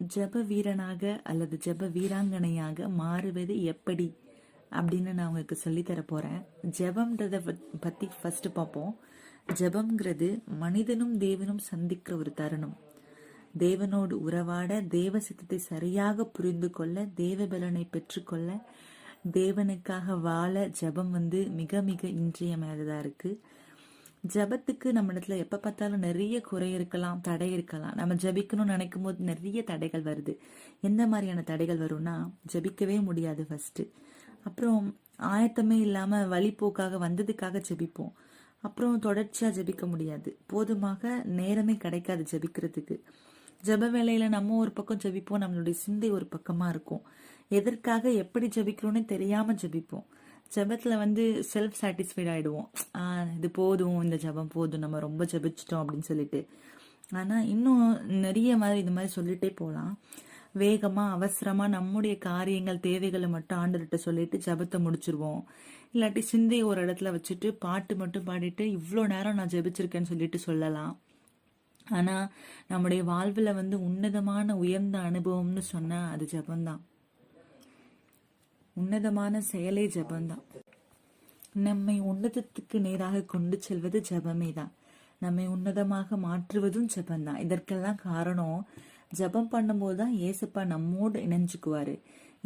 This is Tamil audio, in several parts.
ஜெப வீரனாக அல்லது ஜெப வீராங்கனையாக மாறுவது எப்படி அப்படின்னு நான் உங்களுக்கு சொல்லித்தர போகிறேன் ஜெபம்ன்றதை பத்- பற்றி ஃபஸ்ட்டு பார்ப்போம். ஜெபம்ங்கிறது மனிதனும் தேவனும் சந்திக்கிற ஒரு தருணம். தேவனோடு உறவாட தேவ சித்தத்தை சரியாக புரிந்து கொள்ள தேவ பலனை பெற்றுக்கொள்ள தேவனுக்காக வாழ ஜெபம் வந்து மிக மிக இன்றியமையாததாக இருக்குது ஜெபத்துக்கு நம்ம இடத்துல எப்போ பார்த்தாலும் நிறைய குறை இருக்கலாம் தடை இருக்கலாம். நம்ம ஜெபிக்கணும்னு நினைக்கும் போது நிறைய தடைகள் வருது. எந்த மாதிரியான தடைகள் வரும்னா ஜெபிக்கவே முடியாது ஃபர்ஸ்ட் அப்புறம் ஆயத்தமே இல்லாமல் வழிப்போக்காக வந்ததுக்காக ஜெபிப்போம். அப்புறம் தொடர்ச்சியாக ஜெபிக்க முடியாது. போதுமாக நேரமே கிடைக்காது ஜெபிக்கிறதுக்கு. ஜெப வேளையில நம்ம ஒரு பக்கம் ஜெபிப்போம் நம்மளுடைய சிந்தை ஒரு பக்கமா இருக்கும். எதற்காக எப்படி ஜபிக்கிறோன்னு தெரியாம ஜெபிப்போம். ஜபத்தில் வந்து செல்ஃப் சாட்டிஸ்ஃபைட் ஆகிடுவோம் இது போதும் இந்த ஜெபம் போதும் நம்ம ரொம்ப ஜெபிச்சிட்டோம் அப்படின்னு சொல்லிட்டு. ஆனால் இன்னும் நிறைய மாதிரி இது மாதிரி சொல்லிட்டே போகலாம் வேகமாக அவசரமாக நம்முடைய காரியங்கள் தேவைகளை மட்டும் ஆண்டவர்கிட்ட சொல்லிட்டு ஜெபத்தை முடிச்சிருவோம். இல்லாட்டி சிந்தையை ஒரு இடத்துல வச்சுட்டு பாட்டு மட்டும் பாடிட்டு இவ்வளோ நேரம் நான் ஜெபிச்சிருக்கேன்னு சொல்லிட்டு சொல்லலாம். ஆனால் நம்முடைய வாழ்வில் வந்து உன்னதமான உயர்ந்த அனுபவம்னு சொன்னால் அது ஜபம்தான். உன்னதமான செயலே ஜபம்தான். நம்மை உன்னதத்துக்கு நேராக கொண்டு செல்வது ஜெபமே தான் நம்மை உன்னதமாக மாற்றுவதும் ஜபம்தான். இதற்கெல்லாம் காரணம் ஜெபம் பண்ணும்போது தான் ஏசப்பா நம்மோடு இணைஞ்சுக்குவாரு.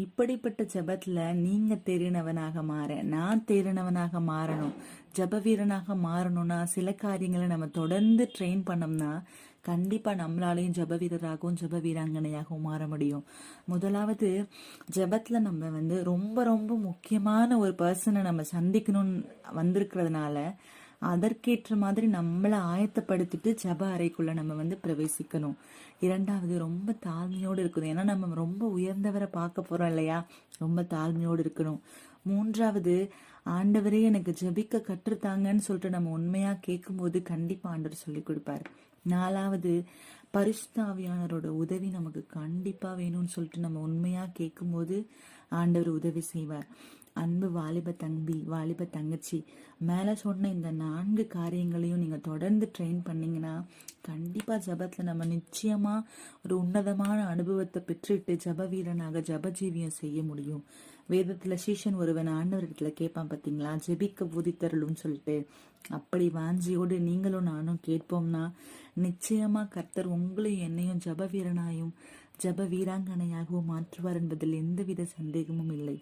இப்படிப்பட்ட ஜபத்துல நீங்க தேறினவனாக மாற நான் தேறினவனாக மாறணும் ஜெப வீரனாக மாறணும்னா சில காரியங்களை நம்ம தொடர்ந்து ட்ரெயின் பண்ணோம்னா கண்டிப்பா நம்மளாலையும் ஜெப வீரராகவும் ஜெப வீராங்கனையாகவும் மாற முடியும். முதலாவது ஜெபத்துல நம்ம வந்து ரொம்ப ரொம்ப முக்கியமான ஒரு பர்சனை நம்ம சந்திக்கணும்னு வந்திருக்கிறதுனால அதற்கேற்ற மாதிரி நம்மளை ஆயத்தப்படுத்திட்டு ஜெப அறைக்குள்ள நம்ம வந்து பிரவேசிக்கணும். இரண்டாவது ரொம்ப தாழ்மையோடு இருக்கணும். ஏன்னா நம்ம ரொம்ப உயர்ந்தவரை பார்க்க போறோம் இல்லையா? ரொம்ப தாழ்மையோடு இருக்கணும். மூன்றாவது ஆண்டவரே எனக்கு ஜெபிக்க கற்றுத்தாங்கன்னு சொல்லிட்டு நம்ம உண்மையா கேட்கும்போது கண்டிப்பா ஆண்டவர் சொல்லி கொடுப்பாரு. நாலாவது பரிசுத்தாவியானரோட உதவி நமக்கு கண்டிப்பா வேணும்னு சொல்லிட்டு நம்ம உண்மையா கேட்கும்போது ஆண்டவர் உதவி செய்வார். அன்பு வாலிப தம்பி வாலிப தங்கச்சி. மேலே சொன்ன இந்த நான்கு காரியங்களையும் நீங்கள் தொடர்ந்து ட்ரெயின் பண்ணிங்கன்னா கண்டிப்பாக ஜபத்தில் நம்ம நிச்சயமாக ஒரு உன்னதமான அனுபவத்தை பெற்றுட்டு ஜப வீரனாக ஜப ஜீவியம் செய்ய முடியும். வேதத்தில் சீஷன் ஒருவன் ஆண்டவர்கிட்ட கேட்பான் பார்த்தீங்களா ஜெபிக்க போதித்தருளும் சொல்லிட்டு. அப்படி வாஞ்சியோடு நீங்களும் நானும் கேட்போம்னா நிச்சயமாக கர்த்தர் உங்களையும் என்னையும் ஜப வீரனாயும் ஜப வீராங்கனையாகவும் மாற்றுவார் என்பதில் எந்தவித சந்தேகமும் இல்லை.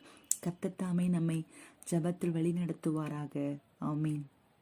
கத்தத்தாமே நம்மை ஜபத்தில் வழி நடத்துவாராக ஆமீன்.